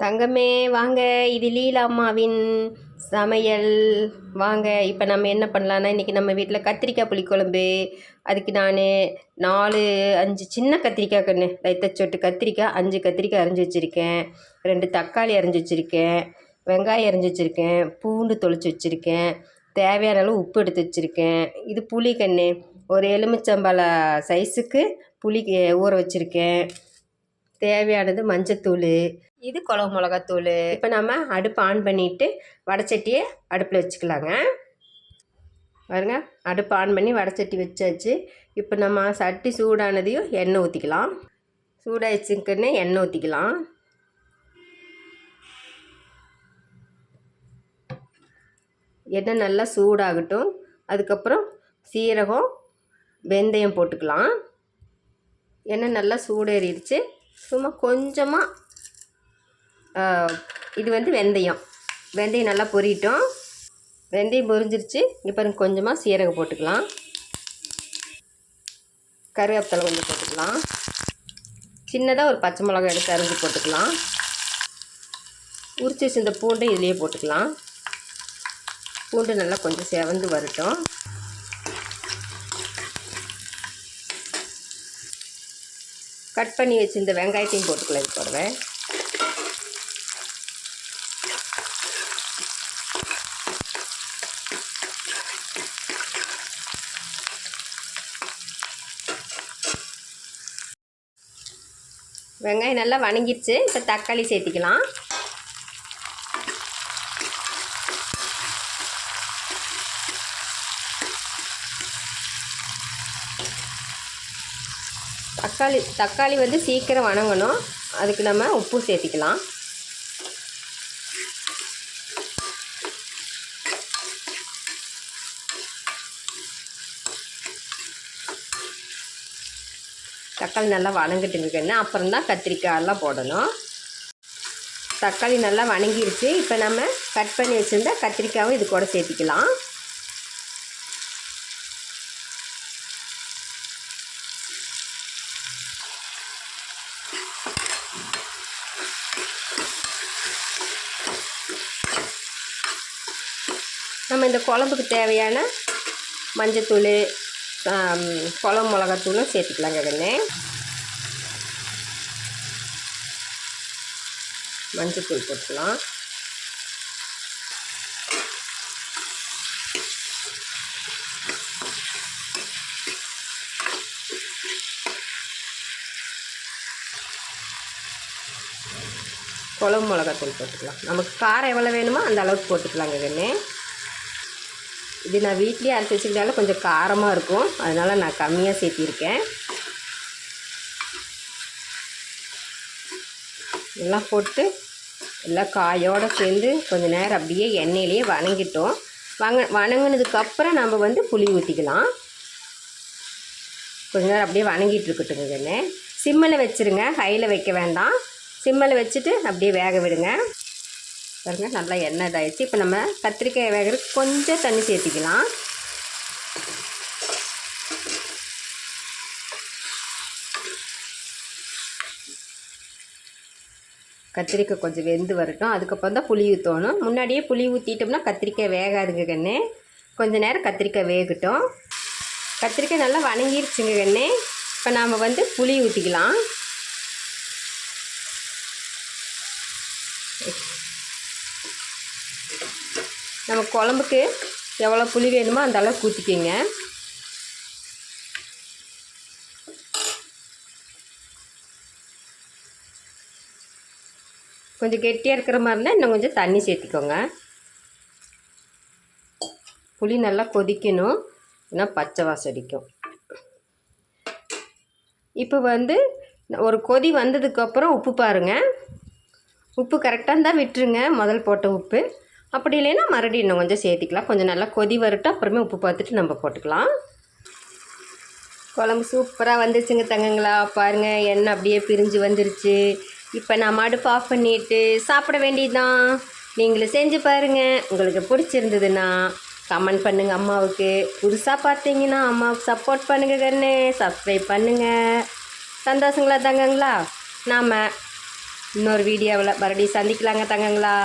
தங்கமே வாங்க இது லீலா அம்மாவின் சமையல். வாங்க இப்போ நம்ம என்ன பண்ணலான்னா இன்றைக்கி நம்ம வீட்டில் கத்திரிக்காய் புளிக்குழம்பு அதுக்கு நான் நாலு அஞ்சு சின்ன கத்திரிக்காய் கன்று லைத்த சொட்டு கத்திரிக்காய் அஞ்சு கத்திரிக்காய் அரைஞ்சி வச்சுருக்கேன். ரெண்டு தக்காளி அரைஞ்சி வச்சுருக்கேன். வெங்காயம் அரிஞ்சு வச்சுருக்கேன். பூண்டு தொளிச்சு வச்சுருக்கேன். தேவையான அளவு உப்பு எடுத்து வச்சுருக்கேன். இது புளி கன்று ஒரு எலுமிச்சம்பழ சைஸுக்கு புளி ஊற வச்சுருக்கேன். தேவையானது மஞ்சத்தூள் இது குழம்பு மிளகாத்தூள். இப்போ நம்ம அடுப்பு ஆன் பண்ணிவிட்டு வடச்சட்டியை அடுப்பில் வச்சுக்கலாங்க. பாருங்க அடுப்பு ஆன் பண்ணி வடச்சட்டி வச்சாச்சு. இப்போ நம்ம சட்டி சூடானதையும் எண்ணெய் ஊற்றிக்கலாம் சூடாயிடுச்சுக்குன்னு எண்ணெய் ஊற்றிக்கலாம் எண்ணெய் நல்லா சூடாகட்டும். அதுக்கப்புறம் சீரகம் வெந்தயம் போட்டுக்கலாம். எண்ணெய் நல்லா சூடேறிடுச்சு. சும்மா கொஞ்சமாக இது வந்து வெந்தயம். வெந்தயம் நல்லா பொரியட்டும் வெந்தயம் பொரிஞ்சிருச்சு. இப்போ கொஞ்சமாக சீரகம் போட்டுக்கலாம். கருவேப்பிலை கொஞ்சம் போட்டுக்கலாம். சின்னதாக ஒரு பச்சை மிளகாய் எடுத்து அரிஞ்சு போட்டுக்கலாம். உரிச்சு வச்சு இந்த பூண்டை இதுலேயே போட்டுக்கலாம். பூண்டு நல்லா கொஞ்சம் செவந்து வரட்டும். கட் பண்ணி வச்சுருந்த வெங்காயத்தையும் போட்டுக்கலாம். இது போடுவேன் வெங்காயம் நல்லா வணங்கிடுச்சு இப்போ தக்காளி சேர்த்திக்கலாம். தக்காளி தக்காளி வந்து சீக்கிரம் வணங்கணும். அதுக்கு நம்ம உப்பு சேர்த்திக்கலாம். தக்காளி நல்லா வணங்கிட்டுருக்குன்னு அப்புறம் தான் கத்திரிக்காயெல்லாம் போடணும். தக்காளி நல்லா வணங்கிருச்சு. இப்போ நம்ம கட் பண்ணி வச்சுருந்தா கத்திரிக்காயும் இது கூட சேர்த்திக்கலாம். நம்ம இந்த குழம்புக்கு தேவையான மஞ்சத்தூள் குழம்பு மிளகாத்தூளும் சேர்த்துக்கலாங்க கண்ணு. மஞ்சத்தூள் போட்டுக்கலாம். குழம்பு மிளகாத்தூள் போட்டுக்கலாம். நமக்கு காரம் எவ்வளோ வேணுமோ அந்த அளவுக்கு போட்டுக்கலாங்க கண்ணே. இது நான் வீட்லேயே அரைச்சி வச்சுக்கிட்டால கொஞ்சம் காரமாக இருக்கும். அதனால் நான் கம்மியாக சேர்த்திருக்கேன். எல்லாம் போட்டு எல்லாம் காயோடு சேர்ந்து கொஞ்சம் நேரம் அப்படியே எண்ணெயிலேயே வணங்கிட்டோம். வங்க வணங்கினதுக்கப்புறம் நம்ம வந்து புளி ஊற்றிக்கலாம் கொஞ்ச நேரம் அப்படியே வணங்கிட்டு இருக்கட்டுங்க கண்ணு. சிம்மில் வச்சுருங்க. ஹையில் வைக்க வேண்டாம். சிம்மில் வச்சுட்டு அப்படியே வேக விடுங்க. பாருங்கள் நல்லா எண்ணெய் இதாகிடுச்சு இப்போ நம்ம கத்திரிக்காய் வேகிறதுக்கு கொஞ்சம் தண்ணி சேர்த்திக்கலாம். கத்திரிக்காய் கொஞ்சம் வெந்து வரட்டும். அதுக்கப்புறம் தான் புளி ஊற்றணும் முன்னாடியே புளி ஊற்றிட்டோம்னா கத்திரிக்காய் வேகாதுங்க கண்ணே. கொஞ்சம் நேரம் கத்திரிக்காய் வேகட்டும். கத்திரிக்காய் நல்லா வணங்கிருச்சுங்க கண்ணே. இப்போ நாம் வந்து புளி ஊற்றிக்கலாம் நம்ம குழம்புக்கு எவ்வளோ புளி வேணுமோ அந்த அளவுக்கு ஊற்றிக்கிங்க கொஞ்சம் கெட்டியாக இருக்கிற மாதிரி இருந்தால் இன்னும் கொஞ்சம் தண்ணி சேர்த்திக்கோங்க. புளி நல்லா கொதிக்கணும். ஏன்னா பச்சை வாசம் அடிக்கும். இப்போ வந்து ஒரு கொதி வந்ததுக்கப்புறம் உப்பு பாருங்கள் உப்பு கரெக்டாக இருந்தால் விட்டுருங்க. முதல் போட்ட உப்பு. அப்படி இல்லைன்னா மறுபடியும் இன்னும் கொஞ்சம் சேர்த்திக்கலாம். கொஞ்சம் நல்லா கொதி வரட்டும். அப்புறமே உப்பு பார்த்துட்டு நம்ம போட்டுக்கலாம். குழம்பு சூப்பராக வந்துருச்சுங்க தங்கங்களா. பாருங்கள் எண்ணெய் அப்படியே பிரிஞ்சு வந்துருச்சு. இப்போ நான் அடுப்பு ஆஃப் பண்ணிவிட்டு சாப்பிட வேண்டியதுதான். நீங்களும் செஞ்சு பாருங்கள் உங்களுக்கு பிடிச்சிருந்ததுன்னா கமெண்ட் பண்ணுங்கள் அம்மாவுக்கு. புதுசாக பார்த்தீங்கன்னா அம்மாவுக்கு சப்போர்ட் பண்ணுங்கள் கண்ணு. சப்ஸ்கிரைப் பண்ணுங்கள் சந்தோஷங்களா தங்கங்களா? நாம் இன்னொரு வீடியோவில் மறுபடியும் சந்திக்கலாங்க தங்கங்களா.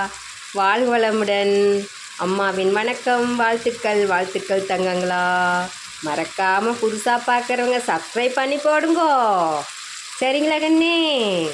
வாழ்வளமுடன். அம்மாவின் வணக்கம் வாழ்த்துக்கள் வாழ்த்துக்கள் தங்கங்களா. மறக்காமல் புதுசாக பார்க்குறவங்க சப்ஸ்கிரைப் பண்ணி போடுங்கோ. சரிங்களா கண்ணே?